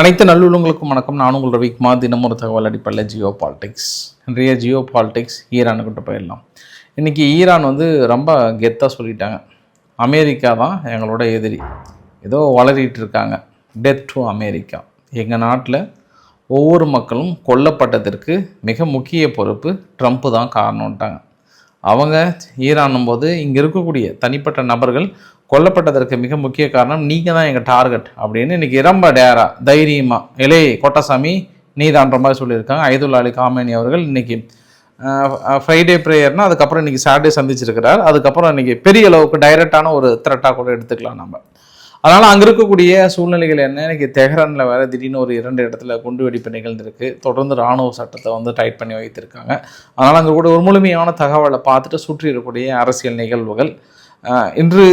அனைத்து நல்லுள்ளங்களுக்கும் வணக்கம். நான் உங்கள் ரவிக்குமார். தினம் ஒரு தகவல் அடிப்படையில் ஜியோ பாலிடிக்ஸ். இன்றைய ஜியோ பாலிடிக்ஸ் ஈரானுக்கிட்ட போயிடலாம். இன்றைக்கி ஈரான் வந்து ரொம்ப கெத்தாக சொல்லிட்டாங்க. அமெரிக்கா தான் எங்களோட எதிரி. ஏதோ வளரிட்டு இருக்காங்க. டெத் டு அமெரிக்கா எங்கள் நாட்டில் ஒவ்வொரு மக்களும் கொல்லப்பட்டதற்கு மிக முக்கிய பொறுப்பு ட்ரம்ப்பு தான் காரணம்ட்டாங்க. அவங்க ஈரானும் போது இங்கே இருக்கக்கூடிய தனிப்பட்ட நபர்கள் கொல்லப்பட்டதற்கு மிக முக்கிய காரணம் நீங்கள் தான் எங்கள் டார்கெட் அப்படின்னு இன்றைக்கி ரொம்ப டேரா தைரியமாக இலே கொட்டசாமி நீதான்ற மாதிரி சொல்லியிருக்காங்க. ஐதுல் அலி காமேனி அவர்கள் இன்றைக்கி ஃப்ரைடே ப்ரேயர்னால் அதுக்கப்புறம் இன்றைக்கி சாட்டர்டே சந்திச்சிருக்கிறார். அதுக்கப்புறம் இன்றைக்கி பெரிய அளவுக்கு டைரெக்டான ஒரு த்ரெட்டாக கூட எடுத்துக்கலாம் நம்ம. அதனால் அங்கே இருக்கக்கூடிய சூழ்நிலைகள் என்ன? இன்றைக்கி தெஹ்ரானில் வேறு திடீர்னு ஒரு இரண்டு இடத்துல குண்டு வெடிப்பு நிகழ்ந்திருக்கு. தொடர்ந்து இராணுவ சட்டத்தை வந்து டைட் பண்ணி வைத்திருக்காங்க. அதனால் அங்கே கூட ஒரு முழுமையான தகவலை பார்த்துட்டு சுற்றி இருக்கக்கூடிய அரசியல் நிகழ்வுகள் இன்று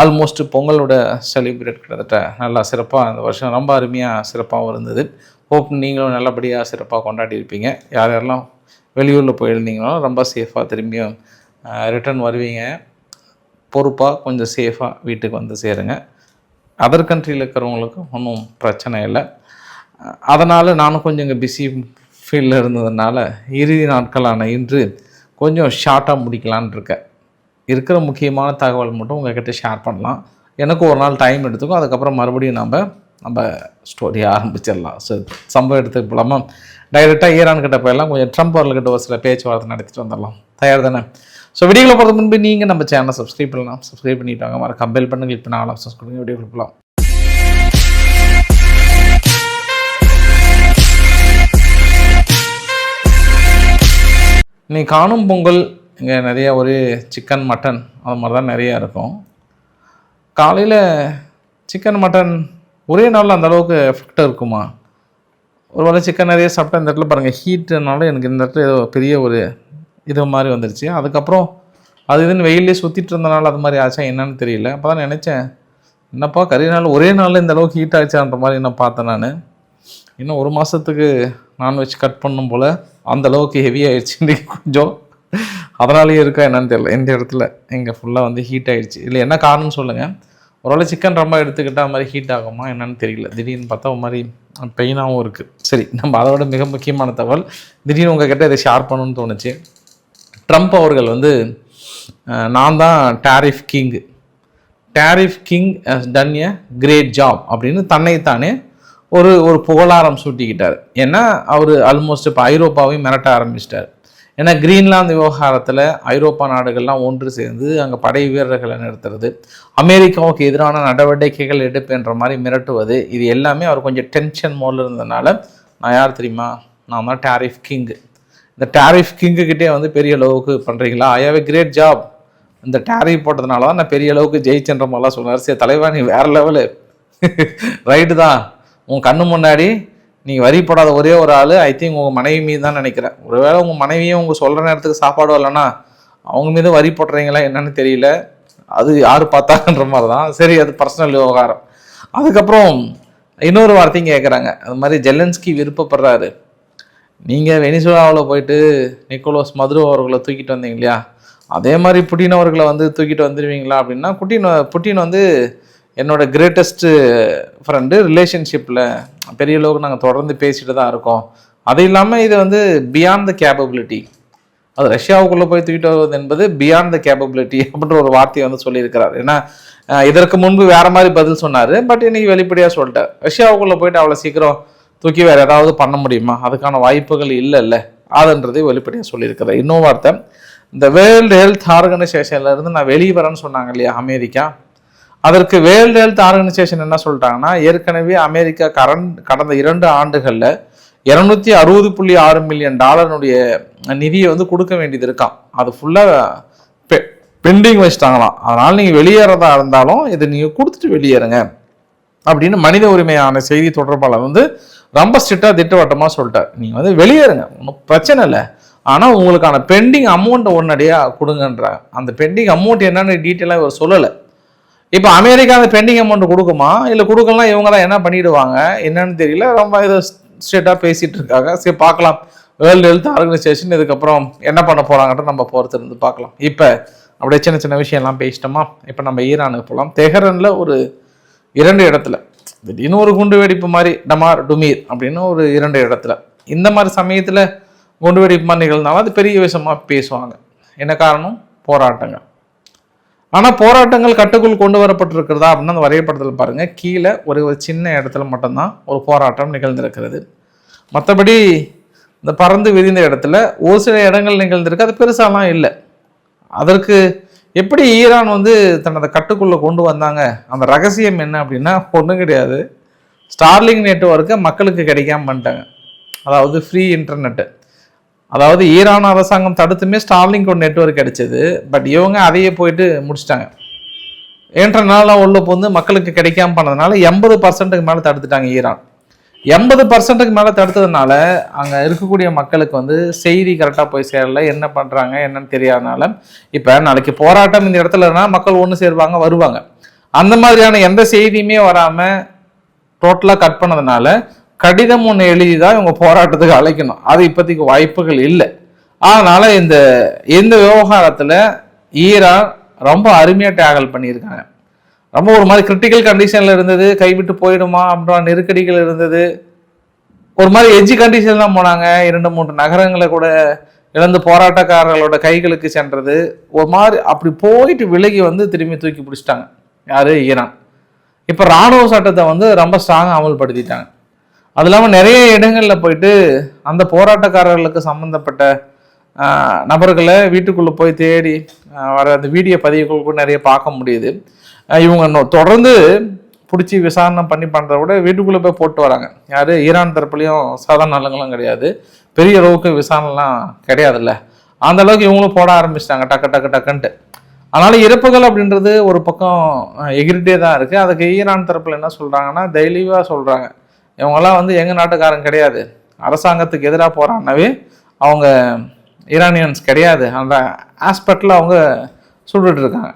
ஆல்மோஸ்ட் பொங்கலோட செலிப்ரேட் கிட்டத்தட்ட நல்லா சிறப்பாக இந்த வருஷம் ரொம்ப அருமையாக சிறப்பாகவும் இருந்தது. ஹோப் நீங்களும் நல்லபடியாக சிறப்பாக கொண்டாடி இருப்பீங்க. யார் யாரெல்லாம் வெளியூரில் போயிருந்தீங்களோ ரொம்ப சேஃபாக திரும்பியும் ரிட்டர்ன் வருவீங்க. பொறுப்பாக கொஞ்சம் சேஃபாக வீட்டுக்கு வந்து சேருங்க. அதர் கண்ட்ரியில் இருக்கிறவங்களுக்கு ஒன்றும் பிரச்சனை இல்லை. அதனால் நானும் கொஞ்சம் இங்கே பிஸி ஃபீல்டில் இருந்ததுனால இறுதி நாட்களான இன்று கொஞ்சம் ஷார்ட்டாக முடிக்கலான்னு இருக்கேன். இருக்கிற முக்கியமான தகவல் மட்டும் உங்ககிட்ட ஷேர் பண்ணலாம். எனக்கு ஒரு நாள் டைம் எடுத்துக்கும் அதுக்கப்புறம் மறுபடியும் நம்ம நம்ம ஸ்டோரியை ஆரம்பிச்சிடலாம். ஸோ சம்பவம் எடுத்து போலாமா டைரெக்டாக ஈரான் கிட்ட போயிடலாம். கொஞ்சம் ட்ரம்ப் அவர்கிட்ட ஒரு சில பேச்சுவார்த்தை நடத்திட்டு வந்துடலாம். தயார் தானே? ஸோ வீடியோவில் போகிறது முன்பு நீங்கள் நம்ம சேனலை சப்ஸ்கிரைப் பண்ணலாம். சப்ஸ்கிரைப் பண்ணிட்டு வாங்க மற கம்பேல் பண்ணி கிளிக் பண்ண ஆல் ஆப்ஷன்ஸ் கொடுங்க வீடியோ கொடுக்கலாம் நீ காணும் பொங்கல் இங்கே நிறைய ஒரு சிக்கன் மட்டன் அது மாதிரி தான் நிறையா இருக்கும். காலையில் சிக்கன் மட்டன் ஒரே நாளில் அந்தளவுக்கு எஃபெக்டாக இருக்குமா? ஒரு வேளை சிக்கன் நிறைய சாப்பிட்டா இந்த இடத்துல பாருங்கள் ஹீட்டுனால எனக்கு இந்த இடத்துல ஏதோ பெரிய ஒரு இது மாதிரி வந்துருச்சு. அதுக்கப்புறம் அது இதுன்னு வெயிலே சுற்றிட்டு இருந்தனால அது மாதிரி ஆச்சா என்னன்னு தெரியல. அப்போ தான் நினச்சேன் என்னப்பா கறி நாள் ஒரே நாளில் இந்த அளவுக்கு ஹீட் ஆகிடுச்சான்ற மாதிரி என்ன பார்த்தேன் நான். இன்னும் ஒரு மாதத்துக்கு நான்வெஜ் கட் பண்ணும் போல் அந்த அளவுக்கு ஹெவி ஆகிடுச்சு இன்றைக்கி கொஞ்சம் அதனாலேயே இருக்கா என்னன்னு தெரியல. இந்த இடத்துல இங்கே ஃபுல்லாக வந்து ஹீட் ஆகிடுச்சு இல்லை என்ன காரணம்னு சொல்லுங்கள் ஒருவேளை சிக்கன் ரொம்ப எடுத்துக்கிட்டால் அது மாதிரி ஹீட் ஆகுமா என்னன்னு தெரியல. திடீர்னு பார்த்தா ஒரு மாதிரி பெயினாகவும் இருக்குது சரி நம்ம அதை விட மிக முக்கியமான தகவல் திடீர்னு உங்ககிட்ட இதை ஷேர் பண்ணணும்னு தோணுச்சு. ட்ரம்ப் அவர்கள் வந்து நான் தான் tariff king tariff king has done a great job அப்படின்னு தன்னைத்தானே ஒரு ஒரு புகழாரம் சூட்டிக்கிட்டார். ஏன்னா அவர் ஆல்மோஸ்ட் இப்போ ஐரோப்பாவையும் மிரட்ட ஆரம்பிச்சிட்டார். ஏன்னா கிரீன்லாந்து விவகாரத்தில் ஐரோப்பா நாடுகள்லாம் ஒன்று சேர்ந்து அங்கே படை வீரர்களை நிறுத்துறது அமெரிக்காவுக்கு எதிரான நடவடிக்கைகள் எடுப்புன்ற மாதிரி மிரட்டுவது இது எல்லாமே அவர் கொஞ்சம் டென்ஷன் மோடில் இருந்ததுனால நான் யார் தெரியுமா? நான் தான் டேரிஃப் கிங்கு இந்த டேரிஃப் கிங்குக்கிட்டே வந்து பெரிய அளவுக்கு பண்ணுறீங்களா I have a great job இந்த டாரிஃப் போட்டதுனால தான் நான் பெரிய அளவுக்கு ஜெயிச்சன்ற மாதிரிலாம் சொன்னார். சரி தலைவா நீ வேறு லெவலு ரைட்டு தான். உன் கண்ணு முன்னாடி நீங்கள் வரி போடாத ஒரே ஒரு ஆள் ஐ திங்க் உங்கள் மனைவி மீது தான் நினைக்கிறேன். ஒருவேளை உங்கள் மனைவியும் உங்கள் சொல்கிற நேரத்துக்கு சாப்பாடு வரலன்னா அவங்க மீது வரி போடுறீங்களா என்னன்னு தெரியல. அது யார் பார்த்தாங்கன்ற மாதிரி தான் சரி அது பர்சனல் விவகாரம். அதுக்கப்புறம் இன்னொரு வார்த்தையும் கேட்குறாங்க அது மாதிரி ஜெலன்ஸ்கி விருப்பப்படுறாரு. நீங்கள் வெனிசுலாவில் போயிட்டு நிக்கோலோஸ் மதுரோ அவர்களை தூக்கிட்டு வந்தீங்க இல்லையா? அதே மாதிரி புட்டின் அவர்களை வந்து தூக்கிட்டு வந்துடுவீங்களா அப்படின்னா புட்டின் புட்டின் வந்து என்னோட கிரேட்டஸ்ட்டு ஃப்ரெண்டு ரிலேஷன்ஷிப்பில் பெரிய அளவுக்கு நாங்கள் தொடர்ந்து பேசிட்டு தான் இருக்கோம். அது இல்லாமல் இது வந்து பியாண்ட் த கேப்பபிலிட்டி அது ரஷ்யாவுக்குள்ளே போய் தூக்கிட்டு வருவது என்பது பியாண்ட் த கேப்பபிலிட்டி அப்படின்ற ஒரு வார்த்தையை வந்து சொல்லியிருக்கிறார். ஏன்னா இதற்கு முன்பு வேற மாதிரி பதில் சொன்னார். பட் இன்னைக்கு வெளிப்படையாக சொல்லிட்டார். ரஷ்யாவுக்குள்ளே போயிட்டு அவ்வளோ சீக்கிரம் தூக்கி வேறு ஏதாவது பண்ண முடியுமா? அதுக்கான வாய்ப்புகள் இல்லைல்ல. அதுன்றதை வெளிப்படையாக சொல்லியிருக்கிறார். இன்னொரு வார்த்தை இந்த வேர்ல்டு ஹெல்த் ஆர்கனைசேஷன்லேருந்து நான் வெளியே வரேன்னு சொன்னாங்க இல்லையா? அமெரிக்கா. அதற்கு வேர்ல்டு ஹெல்த் ஆர்கனைசேஷன் என்ன சொல்லிட்டாங்கன்னா ஏற்கனவே அமெரிக்கா கரண்ட் கடந்த இரண்டு ஆண்டுகளில் இரநூத்தி அறுபது புள்ளி ஆறு மில்லியன் டாலருடைய நிதியை வந்து கொடுக்க வேண்டியது இருக்காம். அது ஃபுல்லாக பெண்டிங் வச்சுட்டாங்களாம். அதனால் நீங்கள் வெளியேறதா இருந்தாலும் இதை நீங்கள் கொடுத்துட்டு வெளியேறுங்க. அப்படின்னு மனித உரிமையான செய்தி தொடர்பாளர் வந்து ரொம்ப ஸ்ட்ரிக்டாக திட்டவட்டமாக சொல்லிட்டார். நீங்கள் வந்து வெளியேறுங்க. ஒன்றும் பிரச்சனை இல்லை. ஆனால் உங்களுக்கான பெண்டிங் அமௌண்ட்டை உடனடியாக கொடுங்கன்ற அந்த பெண்டிங் அமௌண்ட் என்னென்னு டீட்டெயிலாக இவர் சொல்லலை. இப்போ அமெரிக்கா அந்த பெண்டிங் அமௌண்ட் கொடுக்குமா? இல்லை கொடுக்கலாம் இவங்க தான் என்ன பண்ணிடுவாங்க? என்னன்னு தெரியல. ரொம்ப இதை ஸ்ட்ரெயிட்டாக பேசிகிட்டு இருக்காங்க. சரி பார்க்கலாம். வேர்ல்டு ஹெல்த் ஆர்கனைசேஷன் இதுக்கப்புறம் என்ன பண்ண போகிறாங்கன்ற நம்ம போகிறது இருந்து பார்க்கலாம். இப்போ அப்படியே சின்ன சின்ன விஷயம்லாம் பேசிட்டோமா? இப்போ நம்ம ஈரானுக்கு போகலாம் தெஹரனில் ஒரு இரண்டு இடத்துல திடீர்னு ஒரு குண்டு வெடிப்பு மாதிரி டமார் டுமீர் அப்படின்னு ஒரு இரண்டு இடத்துல. இந்த மாதிரி சமயத்தில் குண்டு வெடிப்பு மாதிரி நிகழ்ந்தாலும் அது பெரிய விஷயமாக பேசுவாங்க. என்ன காரணம்? போராட்டங்கள். ஆனால் போராட்டங்கள் கட்டுக்குள் கொண்டு வரப்பட்டிருக்கிறதா அப்படின்னு அந்த வரையப்படத்தில் பாருங்கள் கீழே ஒரு ஒரு சின்ன இடத்துல மட்டும்தான் ஒரு போராட்டம் நிகழ்ந்திருக்கிறது. மற்றபடி இந்த பறந்து விரிந்த இடத்துல ஒரு சில இடங்கள் நிகழ்ந்திருக்கு. அது பெருசாலாம் இல்லை. அதற்கு எப்படி ஈரான் வந்து தனது கட்டுக்குள்ளே கொண்டு வந்தாங்க? அந்த ரகசியம் என்ன அப்படின்னா ஒன்றும் கிடையாது. ஸ்டார்லிங் நெட்ஒர்க்கை மக்களுக்கு கிடைக்காம பண்ணிட்டாங்க. அதாவது ஃப்ரீ இன்டர்நெட்டு அதாவது ஈரான் அரசாங்கம் தடுத்துமே ஸ்டார்லிங் ஒரு நெட்ஒர்க் கிடைச்சது. பட் இவங்க அதையே போயிட்டு முடிச்சிட்டாங்க. இன்டர்நெல்லாம் உள்ள வந்து மக்களுக்கு கிடைக்காம பண்ணதுனால எண்பது பர்சன்ட்டுக்கு மேலே தடுத்துட்டாங்க ஈரான். எண்பது பர்சன்ட்டுக்கு மேலே தடுத்ததுனால அங்கே இருக்கக்கூடிய மக்களுக்கு வந்து செய்தி கரெக்டாக போய் சேரல. என்ன பண்ணுறாங்க என்னன்னு தெரியாதனால இப்போ நாளைக்கு போராட்டம் இந்த இடத்துலனா மக்கள் ஒன்று சேருவாங்க வருவாங்க. அந்த மாதிரியான எந்த செய்தியுமே வராமல் டோட்டலாக கட் பண்ணதுனால கடிதம் ஒன்று எழுதி தான் இவங்க போராட்டத்துக்கு அழைக்கணும். அது இப்போதைக்கு வாய்ப்புகள் இல்லை. அதனால் இந்த இந்த விவகாரத்தில் ஈரான் ரொம்ப அருமையாக டேகல் பண்ணியிருக்காங்க. ரொம்ப ஒரு மாதிரி கிரிட்டிக்கல் கண்டிஷனில் இருந்தது. கைவிட்டு போயிடுமா அப்படின்ற நெருக்கடிகள் இருந்தது. ஒரு மாதிரி எஜ்ஜி கண்டிஷன் தான் போனாங்க. இரண்டு மூன்று நகரங்களை கூட இழந்து போராட்டக்காரர்களோட கைகளுக்கு சென்றது. ஒரு மாதிரி அப்படி போயிட்டு விலகி வந்து திரும்பி தூக்கி பிடிச்சிட்டாங்க. யாரு? ஈரான். இப்போ ராணுவ சட்டத்தை வந்து ரொம்ப ஸ்ட்ராங்காக அமல்படுத்திட்டாங்க. அது இல்லாமல் நிறைய இடங்களில் போயிட்டு அந்த போராட்டக்காரர்களுக்கு சம்மந்தப்பட்ட நபர்களை வீட்டுக்குள்ளே போய் தேடி வர அந்த வீடியோ பதிவுகள் கூட நிறைய பார்க்க முடியுது. இவங்க தொடர்ந்து பிடிச்சி விசாரணை பண்ணி பண்ணுறத விட வீட்டுக்குள்ளே போய் போட்டு வராங்க. யார்? ஈரான் தரப்புலையும் சாதாரண ஆளுங்களும் கிடையாது. பெரிய அளவுக்கு விசாரணைலாம் கிடையாதுல்ல. அந்த அளவுக்கு இவங்களும் போட ஆரம்பிச்சிட்டாங்க. டக்கு டக்கு டக்குன்ட்டு. அதனால் இறப்புகள் அப்படின்றது ஒரு பக்கம் எகிரிட்டே தான் இருக்குது அதுக்கு ஈரான் தரப்பில் என்ன சொல்கிறாங்கன்னா தெளிவாக சொல்கிறாங்க இவங்கெல்லாம் வந்து எங்கள் நாட்டுக்காரன் கிடையாது. அரசாங்கத்துக்கு எதிராக போகிறான்னவே அவங்க ஈரானியன்ஸ் கிடையாது. அந்த ஆஸ்பெக்டில் அவங்க சுட்டுட்டு இருக்காங்க.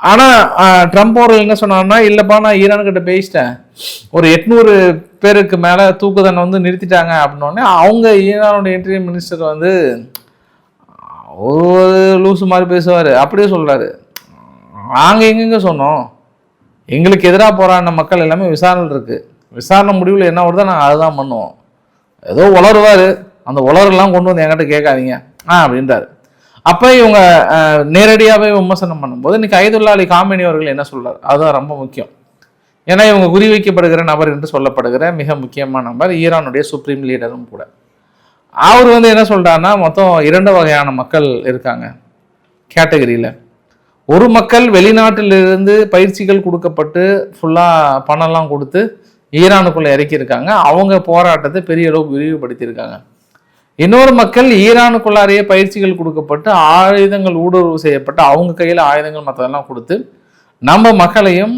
ஆனால் ட்ரம்ப் அவர்கள் என்ன சொன்னாங்கன்னா இல்லைப்பா நான் ஈரான்கிட்ட பேசிட்டேன். ஒரு எட்நூறு பேருக்கு மேலே தூக்குதண்டனை வந்து நிறுத்திட்டாங்க அப்படின்னோடனே அவங்க ஈரானுடைய இன்டீரியர் மினிஸ்டர் வந்து ஒரு லூசு மாதிரி பேசுவார். அப்படியே சொல்கிறாரு நாங்கள் எங்கெங்க சொன்னோம்? எங்களுக்கு எதிராக போராடின மக்கள் எல்லாமே விசாரணை இருக்குது விசாரணை முடிவில் என்ன வருதோ நாங்கள் அதுதான் பண்ணுவோம். ஏதோ உளருவார் அந்த உளரெல்லாம் கொண்டு வந்து என்கிட்ட கேட்காதீங்க. ஆ அப்படின்றாரு. அப்போ இவங்க நேரடியாகவே விமர்சனம் பண்ணும்போது இன்னைக்கு ஐதுல்லா அலி காமினி அவர்கள் என்ன சொல்கிறார் அதுதான் ரொம்ப முக்கியம். ஏன்னா இவங்க குறிவைக்கப்படுகிற நபர் என்று சொல்லப்படுகிற மிக முக்கியமான நபர் ஈரானுடைய சுப்ரீம் லீடரும் கூட. அவர் வந்து என்ன சொல்கிறாருன்னா மொத்தம் இரண்டு வகையான மக்கள் இருக்காங்க. கேட்டகரியில். ஒரு மக்கள் வெளிநாட்டிலிருந்து பயிற்சிகள் கொடுக்கப்பட்டு ஃபுல்லாக பணம்லாம் கொடுத்து ஈரானுக்குள்ளே இறக்கியிருக்காங்க. அவங்க போராட்டத்தை பெரிய அளவுக்கு விரிவுபடுத்தியிருக்காங்க. இன்னொரு மக்கள் ஈரானுக்குள்ளாரையே பயிற்சிகள் கொடுக்கப்பட்டு ஆயுதங்கள் ஊடுருவு செய்யப்பட்டு அவங்க கையில் ஆயுதங்கள் மற்றதெல்லாம் கொடுத்து நம்ம மக்களையும்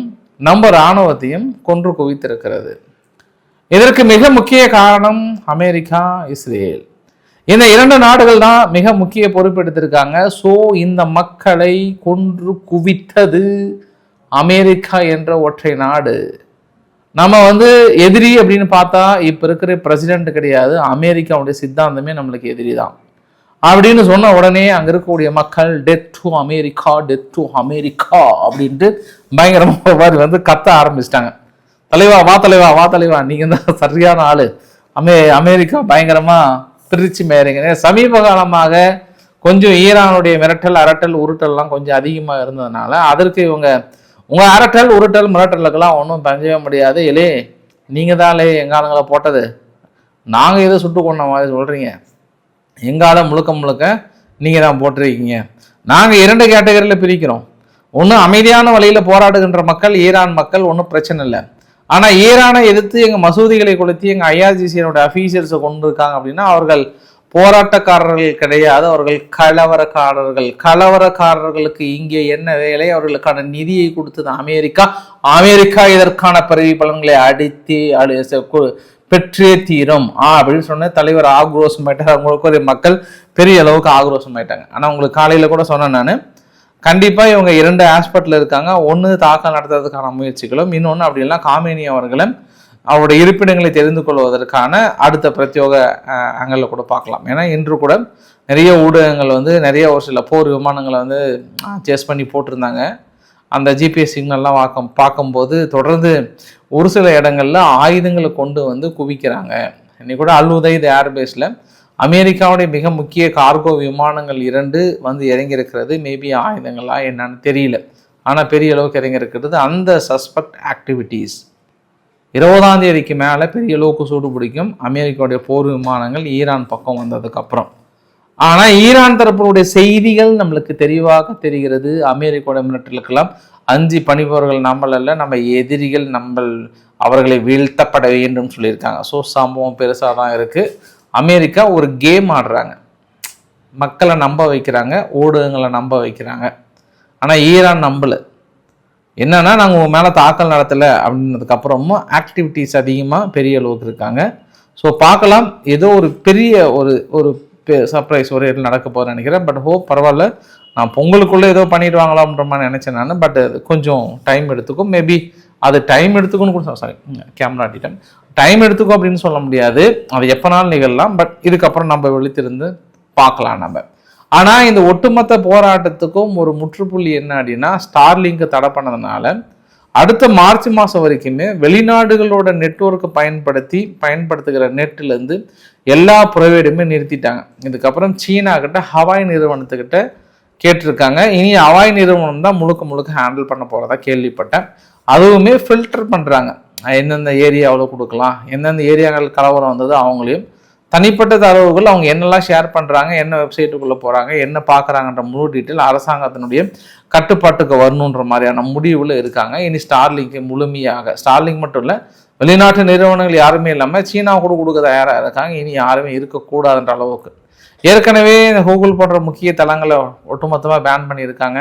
நம்ம இராணுவத்தையும் கொன்று குவித்திருக்கிறது. இதற்கு மிக முக்கிய காரணம் அமெரிக்கா இஸ்ரேல். இந்த இரண்டு நாடுகள் தான் மிக முக்கிய பொறுப்பெடுத்திருக்காங்க. ஸோ இந்த மக்களை கொன்று குவித்தது அமெரிக்கா என்ற ஒற்றை நாடு. நம்ம வந்து எதிரி அப்படின்னு பார்த்தா இப்போ இருக்கிற பிரசிடென்ட் கிடையாது. அமெரிக்காவுடைய சித்தாந்தமே நம்மளுக்கு எதிரி தான். அப்படின்னு சொன்ன உடனே அங்க இருக்கக்கூடிய மக்கள் death to America death to America அப்படின்ட்டு பயங்கரமாக ஒரு மாதிரி வந்து கத்த ஆரம்பிச்சிட்டாங்க. தலைவா வா தலைவா வா தலைவா நீங்க தான் சரியான ஆளு. அமே அமெரிக்கா பயங்கரமா திருச்சி மேறீங்க சமீப காலமாக கொஞ்சம் ஈரானுடைய மிரட்டல் அரட்டல் உருட்டல்லாம் கொஞ்சம் அதிகமாக இருந்ததுனால அதற்கு இவங்க உங்கள் அரட்டல் உருட்டல் மிரட்டலுக்கெல்லாம் ஒன்றும் பஞ்சவே முடியாது. இலே நீங்கள் தான் இல்லையே எங்காலங்களை போட்டது. நாங்கள் இதை சுட்டு கொண்ட மாதிரி சொல்கிறீங்க எங்கால முழுக்க முழுக்க நீங்கள் தான் போட்டிருக்கீங்க. நாங்கள் இரண்டு கேட்டகரியில் பிரிக்கிறோம். ஒன்று அமைதியான வழியில் போராடுகின்ற மக்கள் ஈரான் மக்கள் ஒன்றும் பிரச்சனை இல்லை. ஆனால் ஈரானை எதிர்த்து எங்கள் மசூதிகளை கொளுத்தி எங்கள் ஐஆர்ஜிசியனோட அஃபீஷியல்ஸை கொண்டு இருக்காங்க அப்படின்னா அவர்கள் போராட்டக்காரர்கள் கிடையாது. அவர்கள் கலவரக்காரர்கள். கலவரக்காரர்களுக்கு இங்கே என்ன வேலை? அவர்களுக்கான நிதியை கொடுத்தது அமெரிக்கா. அமெரிக்கா இதற்கான பிறவி பலன்களை அடித்து அடி பெற்றே தீரும். ஆ அப்படின்னு சொன்ன தலைவர் ஆக்ரோஷமாயிட்டார் அவங்களுக்கு ஒரு மக்கள் பெரிய அளவுக்கு ஆக்ரோஷமாயிட்டாங்க ஆனால் உங்களுக்கு காலையில் கூட சொன்னேன் நான். கண்டிப்பாக இவங்க இரண்டு ஆஸ்பெக்டில் இருக்காங்க. ஒன்று தாக்கம் நடத்துறதுக்கான முயற்சிகளும் இன்னொன்று அப்படின்னா காமினி அவர்களும் அவருடைய இருப்பிடங்களை தெரிந்து கொள்வதற்கான அடுத்த பிரத்யோக அங்கலில் கூட பார்க்கலாம். ஏன்னா இன்று கூட நிறைய ஊடகங்கள் வந்து நிறைய ஒரு சில போர் விமானங்களை வந்து சேஸ் பண்ணி போட்டிருந்தாங்க. அந்த ஜிபிஎஸ் சிக்னல்லாம் பார்க்க பார்க்கும்போது தொடர்ந்து ஒரு சில இடங்களில் ஆயுதங்களை கொண்டு வந்து குவிக்கிறாங்க. இன்னைக்கு கூட அல் உதைத் ஏர்பேஸில் அமெரிக்காவுடைய மிக முக்கிய கார்கோ விமானங்கள் இரண்டு வந்து இறங்கியிருக்கிறது. மேபி ஆயுதங்களா என்னன்னு தெரியல. ஆனால் பெரிய அளவுக்கு இறங்கியிருக்கிறது அந்த சஸ்பெக்ட் ஆக்டிவிட்டீஸ் இருபதாம் தேதிக்கு மேலே பெரிய அளவுக்கு சூடு பிடிக்கும். அமெரிக்காவுடைய போர் விமானங்கள் ஈரான் பக்கம் வந்ததுக்கப்புறம் ஆனால் ஈரான் தரப்பினுடைய செய்திகள் நம்மளுக்கு தெளிவாக தெரிகிறது. அமெரிக்காவுடைய மிலிட்டரிகளுக்கெல்லாம் அஞ்சு பணிபவர்கள் நம்மளல்ல நம்ம எதிரிகள் நம்ம அவர்களை வீழ்த்தப்பட வேண்டும் சொல்லியிருக்காங்க. ஸோ சம்பவம் பெருசாக தான் இருக்குது அமெரிக்கா ஒரு கேம் ஆடுறாங்க. மக்களை நம்ப வைக்கிறாங்க ஊடகங்களை நம்ப வைக்கிறாங்க. ஆனால் ஈரான் நம்பலை. என்னன்னா நாங்கள் உங்கள் மேலே தாக்கல் நடத்தலை அப்படின்னதுக்கப்புறமும் ஆக்டிவிட்டீஸ் அதிகமாக பெரிய அளவுக்கு இருக்காங்க. ஸோ பார்க்கலாம். ஏதோ ஒரு பெரிய ஒரு ஒரு சர்ப்ரைஸ் ஒரு இடத்துல நடக்க போகிறேன்னு நினைக்கிறேன். பட் ஹோப் பரவாயில்ல. நான் பொங்கலுக்குள்ளே ஏதோ பண்ணிடுவாங்களான்ற மாதிரி நினச்சேன் நான். பட் அது கொஞ்சம் டைம் எடுத்துக்கும். மேபி அது டைம் எடுத்துக்கும்னு கூட சாரி கேமரா ஆட்டிட்டேன் டைம் எடுத்துக்கும் அப்படின்னு சொல்ல முடியாது. அது எப்போனாலும் நிகழலாம். பட் இதுக்கப்புறம் நம்ம வெளித்திருந்து பார்க்கலாம் நம்ம. ஆனால் இந்த ஒட்டுமொத்த போராட்டத்துக்கும் ஒரு முற்றுப்புள்ளி என்ன அப்படின்னா ஸ்டார்லிங்கை தடை பண்ணதுனால அடுத்த மார்ச் மாதம் வரைக்குமே வெளிநாடுகளோட நெட்ஒர்க்கை பயன்படுத்தி பயன்படுத்துகிற நெட்லேருந்து எல்லா ப்ரொவைடுமே நிறுத்திட்டாங்க. இதுக்கப்புறம் சீனா கிட்ட ஹவாய் நிறுவனத்துக்கிட்ட கேட்டிருக்காங்க. இனி ஹவாய் நிறுவனம் தான் முழுக்க முழுக்க ஹேண்டில் பண்ண போகிறதா கேள்விப்பட்டேன். அதுவுமே ஃபில்டர் பண்ணுறாங்க எந்தெந்த ஏரியாவில் கொடுக்கலாம் எந்தெந்த ஏரியாக்கள் கலவரம் வந்தது அவங்களையும் தனிப்பட்ட தரவுகள் அவங்க என்னெல்லாம் ஷேர் பண்ணுறாங்க என்ன வெப்சைட்டுக்குள்ளே போகிறாங்க என்ன பார்க்குறாங்கன்ற முழு டீட்டெயில் அரசாங்கத்தினுடைய கட்டுப்பாட்டுக்கு வரணுன்ற மாதிரியான முடிவில் இருக்காங்க. இனி ஸ்டார்லிங்க்கு முழுமையாக ஸ்டார்லிங் மட்டும் இல்லை வெளிநாட்டு நிறுவனங்கள் யாருமே இல்லாமல் சீனா கூட கொடுக்க தயாராக இருக்காங்க. இனி யாருமே இருக்கக்கூடாதுன்ற அளவுக்கு. ஏற்கனவே இந்த கூகுள் போன்ற முக்கிய தளங்களை ஒட்டுமொத்தமாக பேன் பண்ணியிருக்காங்க.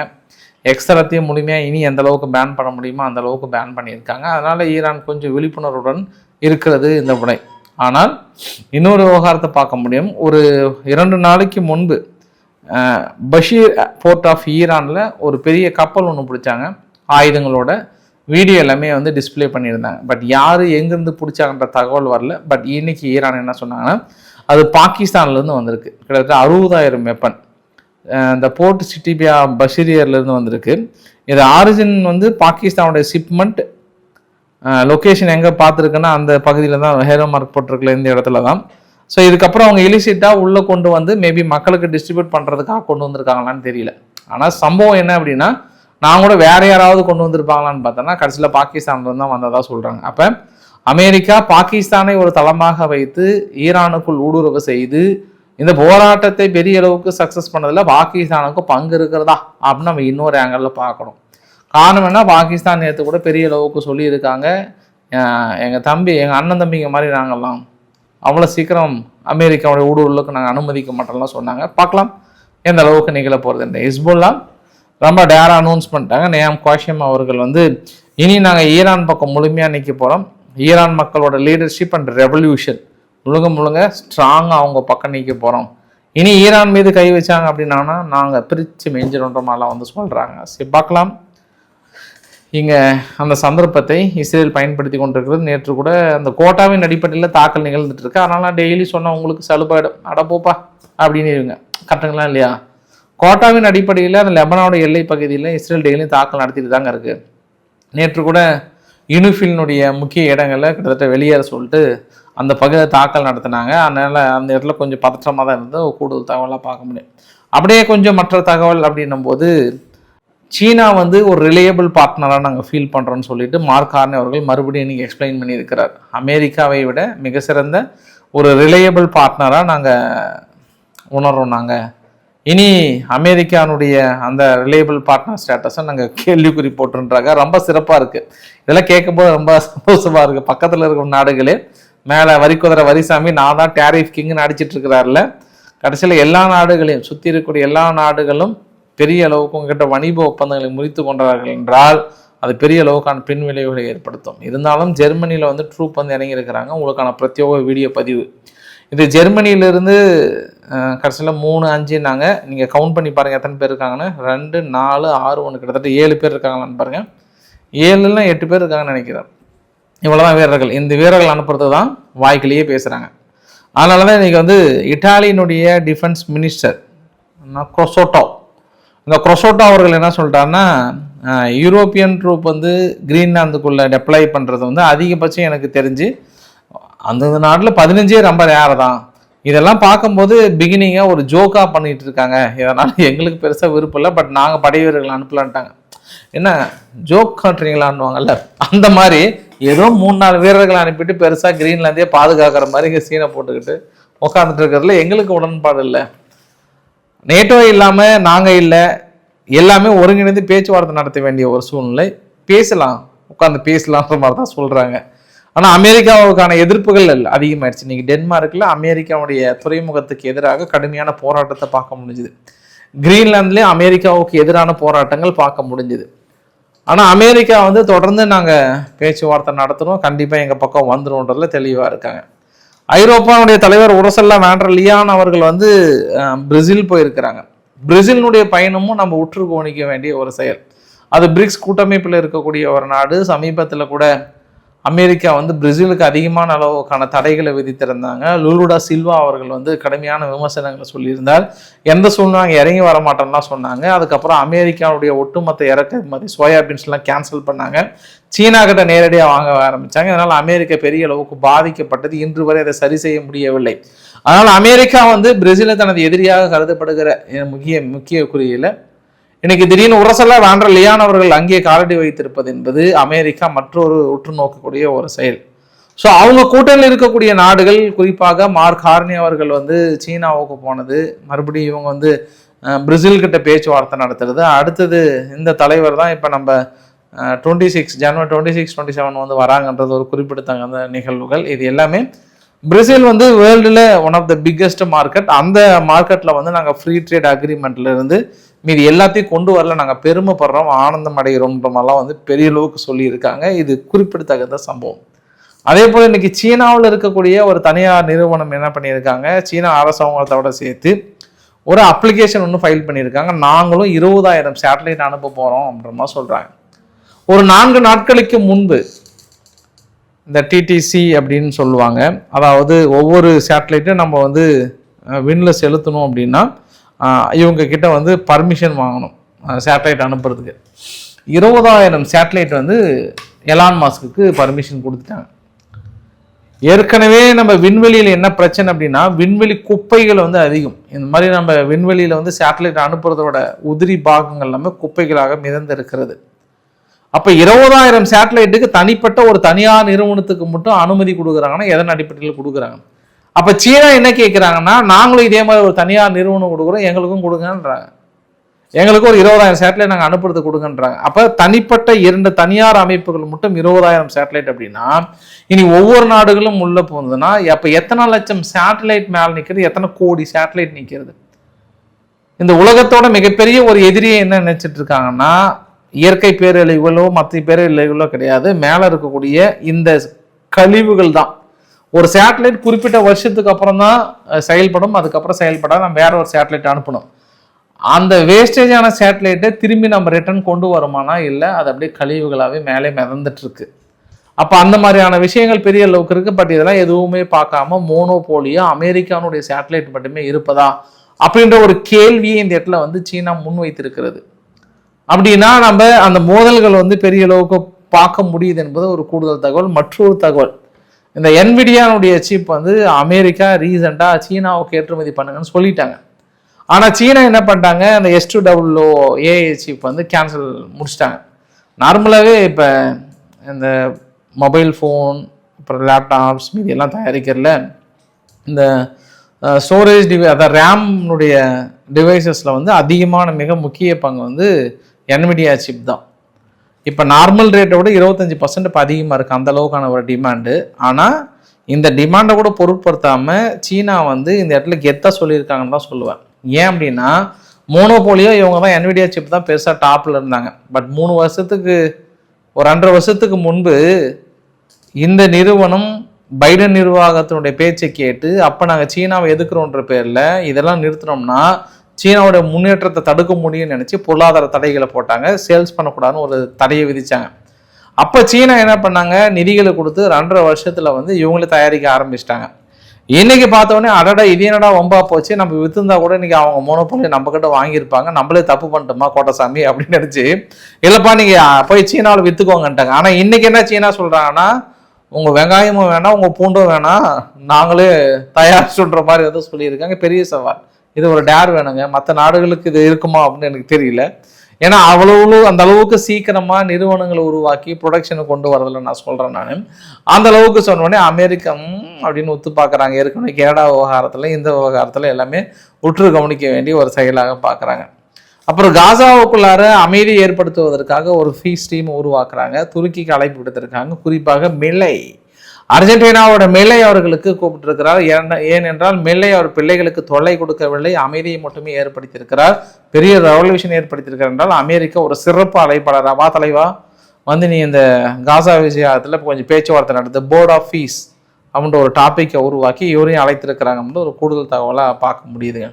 எக்ஸ்தரத்தையும் முழுமையாக இனி எந்த அளவுக்கு பேன் பண்ண முடியுமோ அந்த அளவுக்கு பேன் பண்ணியிருக்காங்க. அதனால் ஈரான் கொஞ்சம் விழிப்புணர்வுடன் இருக்கிறது இந்த முறை. ஆனால் இன்னொரு விவகாரத்தை பார்க்க முடியும். ஒரு இரண்டு நாளைக்கு முன்பு பஷீர் போர்ட் ஆஃப் ஈரானில் ஒரு பெரிய கப்பல் ஒன்று பிடிச்சாங்க. ஆயுதங்களோட வீடியோ எல்லாமே வந்து டிஸ்பிளே பண்ணியிருந்தாங்க. பட் யார் எங்கேருந்து பிடிச்சாங்கன்ற தகவல் வரல. பட் இன்னைக்கு ஈரான் என்ன சொன்னாங்கன்னா அது பாகிஸ்தான்லேருந்து வந்திருக்கு. கிட்டத்தட்ட அறுபதாயிரம் வெப்பன் இந்த போர்ட் சிட்டிபியா பஷீரியர்லேருந்து வந்திருக்கு. இது ஆரிஜின் வந்து பாகிஸ்தானுடைய ஷிப்மெண்ட் லொக்கேஷன் எங்கே பார்த்துருக்குன்னா அந்த பகுதியில் தான் ஹேரோ மார்க் போட்டிருக்கல இந்த இடத்துல தான். ஸோ இதுக்கப்புறம் அவங்க இலிசிட்டாக உள்ளே கொண்டு வந்து மேபி மக்களுக்கு டிஸ்ட்ரிபியூட் பண்ணுறதுக்காக கொண்டு வந்திருக்காங்களான்னு தெரியல. ஆனால் சம்பவம் என்ன அப்படின்னா நான் கூட வேற யாராவது கொண்டு வந்திருப்பாங்களான்னு பார்த்தோன்னா கடைசியில் பாகிஸ்தான்லேருந்து தான் வந்ததாக சொல்கிறாங்க அப்போ அமெரிக்கா பாகிஸ்தானை ஒரு தளமாக வைத்து ஈரானுக்குள் ஊடுருவு செய்து இந்த போராட்டத்தை பெரிய அளவுக்கு சக்ஸஸ் பண்ணதில் பாகிஸ்தானுக்கு பங்கு இருக்கிறதா? அப்படின்னு நம்ம இன்னொரு ஆங்கிளில் பார்க்கணும். காரணம் என்ன பாகிஸ்தான் நேற்று கூட பெரிய அளவுக்கு சொல்லியிருக்காங்க. எங்கள் தம்பி எங்கள் அண்ணன் தம்பிங்க மாதிரி நாங்கள்லாம் அவ்வளோ சீக்கிரம் அமெரிக்காவுடைய ஊடுருவலுக்கு நாங்கள் அனுமதிக்க மாட்டோம்லாம் சொன்னாங்க. பார்க்கலாம் எந்த அளவுக்கு நிகழ போகிறது இந்த ஹிஸ்புல்லாம் ரொம்ப டேராக அனௌன்ஸ் பண்ணிட்டாங்க. நேம் குவாஷியம் அவர்கள் வந்து இனி நாங்கள் ஈரான் பக்கம் முழுமையாக நிற்க போகிறோம் ஈரான் மக்களோட லீடர்ஷிப் அண்ட் ரெவல்யூஷன் முழுங்க முழுங்க ஸ்ட்ராங்காக அவங்க பக்கம் நிற்க போகிறோம் இனி ஈரான் மீது கை வச்சாங்க அப்படின்னா நாங்கள் பிரித்து மெஞ்சிடுன்ற மாதிரிலாம் வந்து சொல்கிறாங்க சரி பார்க்கலாம். இங்கே அந்த சந்தர்ப்பத்தை இஸ்ரேல் பயன்படுத்தி கொண்டிருக்கிறது. நேற்று கூட அந்த கோட்டாவின் அடிப்படையில் தாக்கல் நிகழ்ந்துட்டு இருக்கு. அதனால நான் டெய்லி சொன்னால் உங்களுக்கு சலுப்பாயிடும். அடப்போப்பா அப்படின்னு இருங்க. கரெக்டுங்களா இல்லையா? கோட்டாவின் அடிப்படையில் அந்த லெபனானோட எல்லை பகுதியில் இஸ்ரேல் டெய்லியும் தாக்கல் நடத்திட்டு தாங்க இருக்கு. நேற்று கூட யூனிஃபிலினுடைய முக்கிய இடங்களில் கிட்டத்தட்ட வெளியேற சொல்லிட்டு அந்த பகுதியில் தாக்கல் நடத்தினாங்க. அதனால் அந்த இடத்துல கொஞ்சம் பதற்றமாக தான் இருந்து கூடுதல் தகவலாக பார்க்க முடியும். அப்படியே கொஞ்சம் மற்ற தகவல் அப்படின்னும் போது சீனா வந்து ஒரு ரிலையபிள் பார்ட்னராக நாங்கள் ஃபீல் பண்ணுறோன்னு சொல்லிட்டு மார்க் ஹார்னே அவர்கள் மறுபடியும் இன்றைக்கி எக்ஸ்பிளைன் பண்ணியிருக்கிறார். அமெரிக்காவை விட மிக சிறந்த ஒரு ரிலையபிள் பார்ட்னராக நாங்கள் உணர்றோம் நாங்கள் இனி அமெரிக்கானுடைய அந்த ரிலையபிள் பார்ட்னர் ஸ்டேட்டஸை நாங்கள் கேள்விக்குறி போட்டுன்றாங்க ரொம்ப சிறப்பாக இருக்குது இதெல்லாம் கேட்கும்போது ரொம்ப சந்தோஷமாக இருக்குது பக்கத்தில் இருக்கிற நாடுகளே மேலே வரி குதிரை வரிசாமி நான் தான் டேரிஃப் கிங்னு அடிச்சிட்டு இருக்கிறார்ல. கடைசியில் எல்லா நாடுகளையும் சுற்றி இருக்கக்கூடிய எல்லா நாடுகளும் பெரிய அளவுக்கு உங்ககிட்ட வணிக ஒப்பந்தங்களை முறித்து கொண்டார்கள் என்றால் அது பெரிய அளவுக்கான பின் விளைவுகளை ஏற்படுத்தும். இருந்தாலும் ஜெர்மனியில் வந்து ட்ரூப் வந்து இறங்கியிருக்கிறாங்க. உங்களுக்கான பிரத்யோக வீடியோ பதிவு. இது ஜெர்மனியிலிருந்து கடைசியில் மூணு அஞ்சுனாங்க நீங்கள் கவுண்ட் பண்ணி பாருங்கள் எத்தனை பேர் இருக்காங்கன்னு. ரெண்டு நாலு ஆறு ஒன்று கிட்டத்தட்ட ஏழு பேர் இருக்காங்களான்னு பாருங்கள் ஏழுலாம் எட்டு பேர் இருக்காங்கன்னு நினைக்கிறேன். இவ்வளோதான் வீரர்கள். இந்த வீரர்கள் அனுப்புறது தான் வாய்க்கிலேயே பேசுகிறாங்க அதனால தான் இன்றைக்கி வந்து இட்டாலியினுடைய டிஃபென்ஸ் மினிஸ்டர் கொசோட்டோ இந்த கொசோட்டோ அவர்கள் என்ன சொல்லிட்டாருன்னா யூரோப்பியன் ட்ரூப் வந்து கிரீன்லாந்துக்குள்ளே டெப்ளை பண்ணுறது வந்து அதிகபட்சம் எனக்கு தெரிஞ்சு அந்தந்த நாட்டில் பதினஞ்சே ரொம்ப ரேர் தான்? இதெல்லாம் பார்க்கும்போது பிகினிங்காக ஒரு ஜோக்காக பண்ணிகிட்டு இருக்காங்க. இதனால் எங்களுக்கு பெருசாக விருப்பம் இல்லை பட் நாங்கள் படை வீரர்கள் அனுப்பலான்ட்டாங்க. என்ன ஜோக் காட்டுறீங்களான்வாங்கல்ல அந்த மாதிரி ஏதோ மூணு நாலு வீரர்களை அனுப்பிட்டு பெருசாக கிரீன்லாந்தே பாதுகாக்கிற மாதிரி இங்கே சீனை போட்டுக்கிட்டு உட்காந்துட்டு இருக்கிறதுல எங்களுக்கு உடன்பாடு இல்லை. நேட்டோ இல்லாமல் நாங்கள் இல்லை. எல்லாமே ஒருங்கிணைந்து பேச்சுவார்த்தை நடத்த வேண்டிய ஒரு சூழ்நிலை. பேசலாம். உட்காந்து பேசலான்ற மாதிரி தான் சொல்கிறாங்க ஆனால் அமெரிக்காவுக்கான எதிர்ப்புகள் அதிகமாயிடுச்சு. இன்னைக்கு டென்மார்க்கில் அமெரிக்காவுடைய துறைமுகத்துக்கு எதிராக கடுமையான போராட்டத்தை பார்க்க முடிஞ்சுது. கிரீன்லாந்துலேயும் அமெரிக்காவுக்கு எதிரான போராட்டங்கள் பார்க்க முடிஞ்சுது. ஆனால் அமெரிக்கா வந்து தொடர்ந்து நாங்கள் பேச்சுவார்த்தை நடத்துகிறோம் கண்டிப்பாக எங்கள் பக்கம் வந்துடும்ன்றதுல தெளிவாக இருக்காங்க. ஐரோப்பாவுடைய தலைவர் உரசல்லா வேண்டர் லியான் அவர்கள் வந்து பிரேசில் போயிருக்கிறாங்க. பிரேசிலினுடைய பயணமும் நம்ம உற்று கவனிக்க வேண்டிய ஒரு செயல். அது பிரிக்ஸ் கூட்டமைப்பில் இருக்கக்கூடிய ஒரு நாடு சமீபத்தில் கூட அமெரிக்கா வந்து பிரேசிலுக்கு அதிகமான அளவுக்கான தடைகளை விதித்திருந்தாங்க. லூலுடா சில்வா அவர்கள் வந்து கடுமையான விமர்சனங்களை சொல்லியிருந்தார். எந்த சூழ்நிலை இறங்கி வர மாட்டோம்னா சொன்னாங்க. அதுக்கப்புறம் அமெரிக்காவுடைய ஒட்டுமொத்த இறக்குமதி சோயாபீன்ஸ்லாம் கேன்சல் பண்ணாங்க. சீனா கிட்ட நேரடியாக வாங்க ஆரம்பித்தாங்க அதனால் அமெரிக்கா பெரிய அளவுக்கு பாதிக்கப்பட்டது. இன்று வரை அதை சரி செய்ய முடியவில்லை. அதனால் அமெரிக்கா வந்து பிரேசிலை தனது எதிரியாக கருதப்படுகிற முக்கிய முக்கிய குறியில் இன்னைக்கு திடீர்னு உரசலா வேண்ட லியான் அவர்கள் அங்கே காலடி வைத்திருப்பது என்பது அமெரிக்கா மற்றொரு உற்று நோக்கக்கூடிய ஒரு செயல். ஸோ அவங்க கூட்டணியில் இருக்கக்கூடிய நாடுகள் குறிப்பாக மார்க் ஹார்னி அவர்கள் வந்து சீனாவுக்கு போனது மறுபடியும் இவங்க வந்து அஹ், பிரேசில் கிட்ட பேச்சுவார்த்தை நடத்துறது. அடுத்தது இந்த தலைவர் தான் இப்போ நம்ம twenty six January twenty six twenty seven வந்து வராங்கன்றது ஒரு குறிப்பிடத்தக்க நிகழ்வுகள். இது எல்லாமே பிரேசில் வந்து வேர்ல்டில் one of the biggest market அந்த மார்க்கெட்டில் வந்து நாங்கள் ஃப்ரீ ட்ரேட் அக்ரிமெண்ட்லேருந்து இருந்து எல்லாத்தையும் கொண்டு வரல. நாங்கள் பெருமைப்படுறோம். ஆனந்தம் அடைகிறோம்ன்ற மாதிரிலாம் வந்து பெரிய அளவுக்கு சொல்லியிருக்காங்க. இது குறிப்பிடத்தகுந்த சம்பவம். அதே போல் இன்றைக்கி சீனாவில் இருக்கக்கூடிய ஒரு தனியார் நிறுவனம் என்ன பண்ணியிருக்காங்க? சீனா அரசாங்கத்தோட சேர்த்து ஒரு அப்ளிகேஷன் ஒன்று ஃபைல் பண்ணியிருக்காங்க. நாங்களும் இருபதாயிரம் சேட்டலைட் அனுப்ப போகிறோம் அப்படின்ற மாதிரி சொல்கிறாங்க ஒரு நான்கு நாட்களுக்கு முன்பு இந்த டிடிசி அப்படின்னு சொல்லுவாங்க. அதாவது ஒவ்வொரு சேட்டலைட்டும் நம்ம வந்து விண்ணில் செலுத்தணும் அப்படின்னா இவங்க கிட்ட வந்து பர்மிஷன் வாங்கணும் சேட்டலைட் அனுப்புறதுக்கு. இருபதாயிரம் சேட்டலைட் வந்து எலான் மாஸ்க்கு பர்மிஷன் கொடுத்துட்டாங்க. ஏற்கனவே நம்ம விண்வெளியில் என்ன பிரச்சனை அப்படின்னா விண்வெளி குப்பைகள் வந்து அதிகம். இந்த மாதிரி நம்ம விண்வெளியில் வந்து சேட்டலைட் அனுப்புறதோட உதிரி பாகங்கள் எல்லாமே குப்பைகளாக மிதந்து இருக்கிறது. அப்போ இருபதாயிரம் சேட்டலைட்டுக்கு தனிப்பட்ட ஒரு தனியார் நிறுவனத்துக்கு மட்டும் அனுமதி கொடுக்குறாங்கன்னா எதன் அடிப்படையில் கொடுக்குறாங்க? அப்போ சீனா என்ன கேட்குறாங்கன்னா நாங்களும் இதே மாதிரி ஒரு தனியார் நிறுவனம் கொடுக்குறோம் எங்களுக்கும் கொடுங்கன்றாங்க. எங்களுக்கு ஒரு இருபதாயிரம் சேட்டலைட் நாங்கள் அனுப்புறது கொடுங்கன்றாங்க. அப்போ தனிப்பட்ட இரண்டு தனியார் அமைப்புகள் மட்டும் இருபதாயிரம் சேட்டலைட் அப்படின்னா இனி ஒவ்வொரு நாடுகளும் உள்ளே போகுதுன்னா அப்போ எத்தனை லட்சம் சேட்டலைட் மேலே நிற்கிறது எத்தனை கோடி சேட்டலைட் நிற்கிறது இந்த உலகத்தோட மிகப்பெரிய ஒரு எதிரியை என்ன நினச்சிட்டு இருக்காங்கன்னா இயற்கை பேரழிவுகளோ மற்ற பேரழிவுகளோ கிடையாது. மேலே இருக்கக்கூடிய இந்த கழிவுகள் தான். ஒரு சேட்டலைட் குறிப்பிட்ட வருஷத்துக்கு அப்புறம் தான் செயல்படும். அதுக்கப்புறம் செயல்படாது நம்ம வேற ஒரு சேட்டலைட் அனுப்பணும். அந்த வேஸ்டேஜான சேட்டலைட்டை திரும்பி நம்ம ரிட்டர்ன் கொண்டு வருமானா இல்லை அது அப்படியே கழிவுகளாகவே மேலே மிதந்துட்டுருக்கு. அப்போ அந்த மாதிரியான விஷயங்கள் பெரிய அளவுக்கு இருக்குது பட் இதெல்லாம் எதுவுமே பார்க்காம மோனோபோலியா அமெரிக்கானுடைய சேட்டலைட் மட்டுமே இருப்பதா அப்படின்ற ஒரு கேள்வியை இந்த இடத்துல வந்து சீனா முன்வைத்திருக்கிறது. அப்படின்னா நம்ம அந்த மோதல்கள் வந்து பெரிய அளவுக்கு பார்க்க முடியுது என்பது ஒரு கூடுதல் தகவல். மற்றொரு தகவல் இந்த என்விடியானுடைய சிப் வந்து அமெரிக்கா ரீசெண்டாக சீனாவுக்கு ஏற்றுமதி பண்ணுங்கன்னு சொல்லிட்டாங்க. ஆனால் சீனா என்ன பண்ணிட்டாங்க? அந்த S two double O AI chip வந்து கேன்சல் முடிச்சிட்டாங்க. நார்மலாகவே இப்போ இந்த மொபைல் ஃபோன் அப்புறம் லேப்டாப்ஸ் மீதி எல்லாம் தயாரிக்கிறதுல இந்த ஸ்டோரேஜ் டிவை அதாவது ரேம்னுடைய டிவைசஸில் வந்து அதிகமான மிக முக்கிய பங்கு வந்து என்விடியா சிப் தான். இப்போ நார்மல் ரேட்டை விட இருபத்தஞ்சி பர்சன்ட் இப்போ அதிகமாக இருக்குது அந்த அளவுக்கான ஒரு டிமாண்டு ஆனால் இந்த டிமாண்டை கூட பொருட்படுத்தாமல் சீனா வந்து இந்த இடத்துல கெத்தாக சொல்லியிருக்காங்கன்னு தான் சொல்லுவேன். ஏன் அப்படின்னா மோனோபோலியோ இவங்க தான் என்விடியா சிப் தான் பெருசாக டாப்பில் இருந்தாங்க. பட் மூணு வருஷத்துக்கு ஒரு ரெண்டரை வருஷத்துக்கு முன்பு இந்த நிறுவனம் பைடன் நிர்வாகத்தினுடைய பேச்சை கேட்டு அப்போ நாங்கள் சீனாவை எதுக்குறோன்ற பேரில் இதெல்லாம் நிறுத்தினோம்னா சீனாவோட முன்னேற்றத்தை தடுக்க முடியும்னு நினச்சி பொருளாதார தடைகளை போட்டாங்க. சேல்ஸ் பண்ணக்கூடாதுன்னு ஒரு தடையை விதித்தாங்க அப்போ சீனா என்ன பண்ணாங்க? நிதிகளை கொடுத்து ரெண்டரை வருஷத்தில் வந்து இவங்களே தயாரிக்க ஆரம்பிச்சிட்டாங்க. இன்னைக்கு பார்த்தோன்னே அடடா இது என்னடா போச்சு. நம்ம வித்துருந்தா கூட இன்னைக்கு அவங்க மோனோபோலி நம்ம கிட்ட வாங்கியிருப்பாங்க. நம்மளே தப்பு பண்ணிட்டோமா கோட்டசாமி அப்படின்னு நினச்சி இல்லைப்பா நீங்கள் போய் சீனாவில் விற்றுக்கோங்கன்ட்டாங்க ஆனால் இன்றைக்கி என்ன சீனா சொல்கிறாங்கன்னா உங்கள் வெங்காயமும் வேணாம் உங்கள் பூண்டும் வேணாம். நாங்களே தயாரிச்சுன்ற மாதிரி வந்து சொல்லியிருக்காங்க. பெரிய சவால். இது ஒரு டேர் வேணுங்க. மற்ற நாடுகளுக்கு இது இருக்குமா அப்படின்னு எனக்கு தெரியல. ஏன்னா அவ்வளவு அந்த அளவுக்கு சீக்கிரமா நிறுவனங்களை உருவாக்கி ப்ரொடக்ஷனை கொண்டு வரதில்ல நான் சொல்றேன் நான். அந்த அளவுக்கு சொன்னோடனே அமெரிக்கம் அப்படின்னு ஒத்து பார்க்குறாங்க. ஏற்கனவே கனடா விவகாரத்தில் இந்த விவகாரத்தில் எல்லாமே உற்று கவனிக்க வேண்டிய ஒரு செயலாக பார்க்குறாங்க. அப்புறம் காசாவுக்குள்ளார அமைதி ஏற்படுத்துவதற்காக ஒரு ஃபீஸ் டீம் உருவாக்குறாங்க. துருக்கிக்கு அழைப்பு விடுத்திருக்காங்க. குறிப்பாக மிலை அர்ஜென்டினாவோட மெல்லை அவர்களுக்கு கூப்பிட்டிருக்கிறார். ஏனென்றால் மெல்லை அவர் பிள்ளைகளுக்கு தொல்லை கொடுக்கவில்லை. அமைதியை மட்டுமே ஏற்படுத்தியிருக்கிறார். பெரிய ரெவல்யூஷன் ஏற்படுத்தியிருக்கிறார் என்றால் அமெரிக்கா ஒரு சிறப்பு அழைப்பாளராக வா தலைவா வந்து நீ இந்த காசா விஷயத்தில் கொஞ்சம் பேச்சுவார்த்தை நடத்து. போர்ட் ஆஃப் ஃபீஸ் அப்படின்ற ஒரு டாப்பிக்கை உருவாக்கி இவரையும் அழைத்திருக்கிறாங்க ஒரு கூடுதல் தகவலாக பார்க்க முடியுதுங்க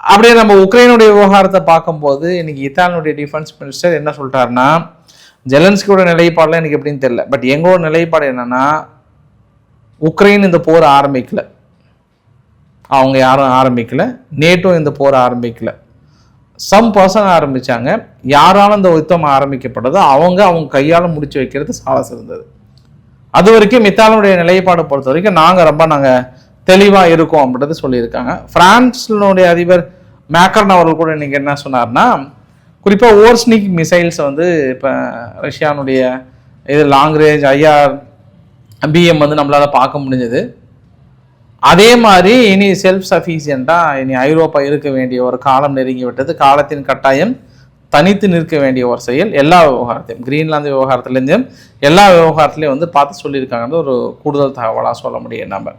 அப்படியே நம்ம உக்ரைனுடைய விவகாரத்தை பார்க்கும்போது இன்னைக்கு இத்தாலியுடைய டிஃபென்ஸ் மினிஸ்டர் என்ன சொல்லிட்டாருன்னா ஜெலன்ஸ்கியோட நிலைப்பாடுலாம் எனக்கு எப்படின்னு தெரியல. பட் எங்களோட நிலைப்பாடு என்னென்னா உக்ரைன் இந்த போர் ஆரம்பிக்கல. அவங்க யாரும் ஆரம்பிக்கல. நேட்டோ இந்த போர் ஆரம்பிக்கல. சம் பர்சன் ஆரம்பித்தாங்க யாரால இந்த யுத்தம் ஆரம்பிக்கப்பட்டதோ அவங்க அவங்க கையால் முடிச்சு வைக்கிறது சால சிறந்தது அது வரைக்கும் மித்தாலனுடைய நிலைப்பாடு பொறுத்த வரைக்கும் நாங்கள் ரொம்ப நாங்கள் தெளிவாக இருக்கோம் அப்படின்றது சொல்லியிருக்காங்க. பிரான்ஸ்னுடைய அதிபர் மேக்கர்ன் அவர்கள் கூட நீங்கள் என்ன சொன்னார்னா குறிப்பாக ஓர்ஸ்னிக் மிசைல்ஸை வந்து இப்போ ரஷ்யானுடைய இது லாங் ரேஞ்ச் ஐஆர் பிஎம் வந்து நம்மளால் பார்க்க முடிஞ்சது. அதே மாதிரி இனி செல்ஃப் சஃபிஷியண்ட்டாக இனி ஐரோப்பா இருக்க வேண்டிய ஒரு காலம் நெருங்கி விட்டது. காலத்தின் கட்டாயம் தனித்து நிற்க வேண்டிய ஒரு செயல். எல்லா விவகாரத்தையும் கிரீன்லாந்து விவகாரத்துலேருந்தும் எல்லா விவகாரத்துலையும் வந்து பார்த்து சொல்லியிருக்காங்கன்னு ஒரு கூடுதல் தகவலாக சொல்ல முடியும் நம்ம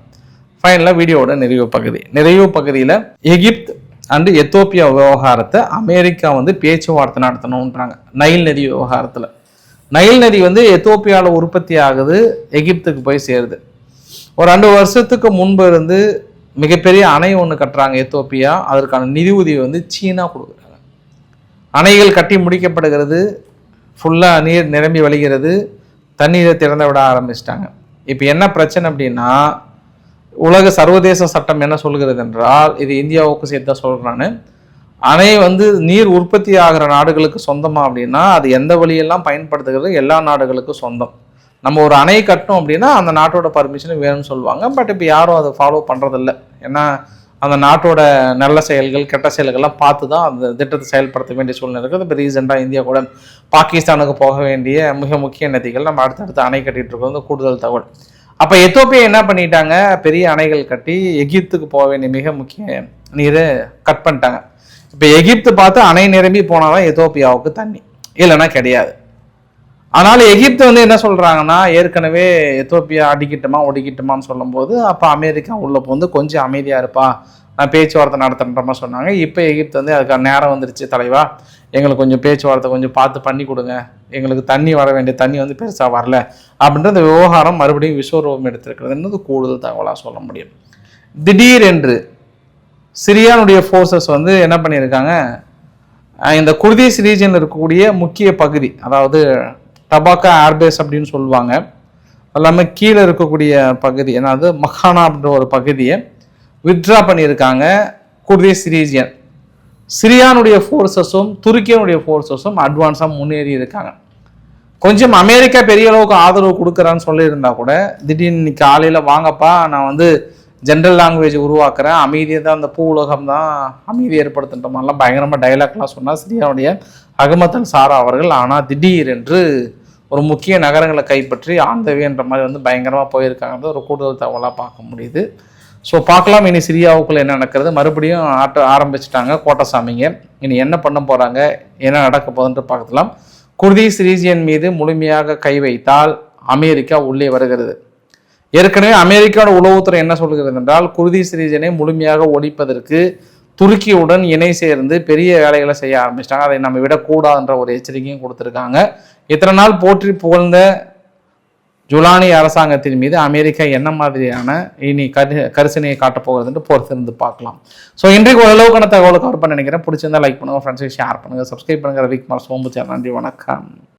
ஃபைனலாக வீடியோவோட நிறைவு பகுதி. நிறைவு பகுதியில் எகிப்த் அண்டு எத்தோப்பியா விவகாரத்தை அமெரிக்கா வந்து பேச்சுவார்த்தை நடத்தணுன்றாங்க நைல் நதி விவகாரத்தில். நைல் நதி வந்து எத்தோப்பியாவில் உற்பத்தி ஆகுது எகிப்துக்கு போய் சேருது. ஒரு ரெண்டு வருஷத்துக்கு முன்பு இருந்து மிகப்பெரிய அணை ஒன்று கட்டுறாங்க எத்தோப்பியா அதற்கான நிதி உதவி வந்து சீனா கொடுக்குறாங்க. அணைகள் கட்டி முடிக்கப்படுகிறது ஃபுல்லாக நீர் நிரம்பி வழிகிறது தண்ணீரை திறந்து விட ஆரம்பிச்சிட்டாங்க. இப்போ என்ன பிரச்சனை அப்படின்னா உலக சர்வதேச சட்டம் என்ன சொல்கிறது என்றால் இது இந்தியாவுக்கு சேர்த்து தான் சொல்கிறேன் அணை வந்து நீர் உற்பத்தி ஆகிற நாடுகளுக்கு சொந்தமா அப்படின்னா அது எந்த வழியெல்லாம் பயன்படுத்துகிறது எல்லா நாடுகளுக்கும் சொந்தம். நம்ம ஒரு அணை கட்டணும் அப்படின்னா அந்த நாட்டோட பர்மிஷன் வேணும்னு சொல்லுவாங்க. பட் இப்போ யாரும் அதை ஃபாலோ பண்ணுறதில்ல ஏன்னா அந்த நாட்டோட நல்ல செயல்கள் கெட்ட செயல்கள்லாம் பார்த்து தான் அந்த திட்டத்தை செயல்படுத்த வேண்டிய சூழ்நிலை இருக்குது. இப்போ ரீசெண்டாக இந்தியா கூட பாகிஸ்தானுக்கு போக வேண்டிய மிக முக்கிய நதிகள் நம்ம அடுத்தடுத்து அணை கட்டிகிட்டு இருக்கோம் கூடுதல் தகவல். அப்போ எத்தோப்பியா என்ன பண்ணிட்டாங்க? பெரிய அணைகள் கட்டி எகிப்துக்கு போக வேண்டிய மிக முக்கிய நீரை கட் பண்ணிட்டாங்க. இப்போ எகிப்து பார்த்து அணை நிரம்பி போனாதான் எத்தோப்பியாவுக்கு தண்ணி. இல்லைன்னா கிடையாது. அதனால எகிப்து வந்து என்ன சொல்றாங்கன்னா ஏற்கனவே எத்தோப்பியா அடிக்கிட்டுமா ஒடிக்கிட்டுமான்னு சொல்லும்போது அப்போ அமெரிக்கா உள்ள வந்து கொஞ்சம் அமைதியா இருப்பா நான் பேச்சுவார்த்தை நடத்துன்ற மாதிரி சொன்னாங்க. இப்போ எகிப்து வந்து அதுக்கான நேரம் வந்துருச்சு தலைவா. எங்களுக்கு கொஞ்சம் பேச்சுவார்த்தை கொஞ்சம் பார்த்து பண்ணி கொடுங்க. எங்களுக்கு தண்ணி வர வேண்டிய தண்ணி வந்து பெருசாக வரல அப்படின்ற அந்த விவகாரம் மறுபடியும் விஸ்வரூபம் எடுத்திருக்கிறதுன்றது கூடுதல் தகவலாக சொல்ல முடியும். திடீரென்று சிரியானுடைய ஃபோர்ஸஸ் வந்து என்ன பண்ணியிருக்காங்க? இந்த குர்தீஸ் ரீஜனில் இருக்கக்கூடிய முக்கிய பகுதி அதாவது டபாக்கா ஏர்பேஸ் அப்படின்னு சொல்லுவாங்க எல்லாமே கீழே இருக்கக்கூடிய பகுதி அதாவது மஹானா அப்படின்ற ஒரு பகுதியை வித்ட்ரா பண்ணியிருக்காங்க குர்தீஸ் ரீஜியன் சிரியானுடைய ஃபோர்ஸஸும் துருக்கியனுடைய ஃபோர்ஸஸும் அட்வான்ஸாக முன்னேறி இருக்காங்க. கொஞ்சம் அமெரிக்கா பெரிய அளவுக்கு ஆதரவு கொடுக்குறான்னு சொல்லியிருந்தா கூட திடீர்னு இன்னைக்கு காலையில் வாங்கப்பா நான் வந்து ஜென்ரல் லாங்குவேஜ் உருவாக்குறேன் அமைதியை தான் அந்த பூ உலகம் தான் அமைதி ஏற்படுத்துன்ற மாதிரிலாம் பயங்கரமாக டைலாக்லாம் சொன்னால் சிரியாவுடைய அகமத் அல் சாரா அவர்கள் ஆனால் திடீரென்று ஒரு முக்கிய நகரங்களை கைப்பற்றி ஆந்தவின்ற மாதிரி வந்து பயங்கரமாக போயிருக்காங்கிறது ஒரு கூடுதல் தகவலாக பார்க்க முடியுது. ஸோ பார்க்கலாம். இனி சிரியாவுக்குள்ளே என்ன நடக்கிறது? மறுபடியும் ஆட்ட ஆரம்பிச்சிட்டாங்க கோட்டசாமிங்க இனி என்ன பண்ண போகிறாங்க என்ன நடக்க போகுதுன்ட்டு பார்க்கலாம். குர்தீஸ் ரீஜியன் மீது முழுமையாக கை வைத்தால் அமெரிக்கா உள்ளே வருகிறது. ஏற்கனவே அமெரிக்காவோட உளவுத்துறை என்ன சொல்கிறது என்றால் குருதி ரீஜனை முழுமையாக ஒழிப்பதற்கு துருக்கியுடன் இணை சேர்ந்து பெரிய வேலைகளை செய்ய ஆரம்பிச்சிட்டாங்க. அதை நம்ம விடக்கூடாதுன்ற ஒரு எச்சரிக்கையும் கொடுத்துருக்காங்க. இத்தனை நாள் போற்றி புகழ்ந்த ஜுலானி அரசாங்கத்தின் மீது அமெரிக்கா என்ன மாதிரியான இனி கரு கரிசனையை காட்டப்போகிறதுன்ட்டு பொறுத்திருந்து பார்க்கலாம். ஸோ இன்றைக்கு ஓரளவுக்கான தகவலை கவர் பண்ண நினைக்கிறேன். பிடிச்சிருந்தா லைக் பண்ணுங்கள் ஃப்ரெண்ட்ஸுக்கு ஷேர் பண்ணுங்கள் சப்ஸ்கிரைப் பண்ணுங்கள் ரவிக்குமார் சோம்பு சேனல். நன்றி வணக்கம்.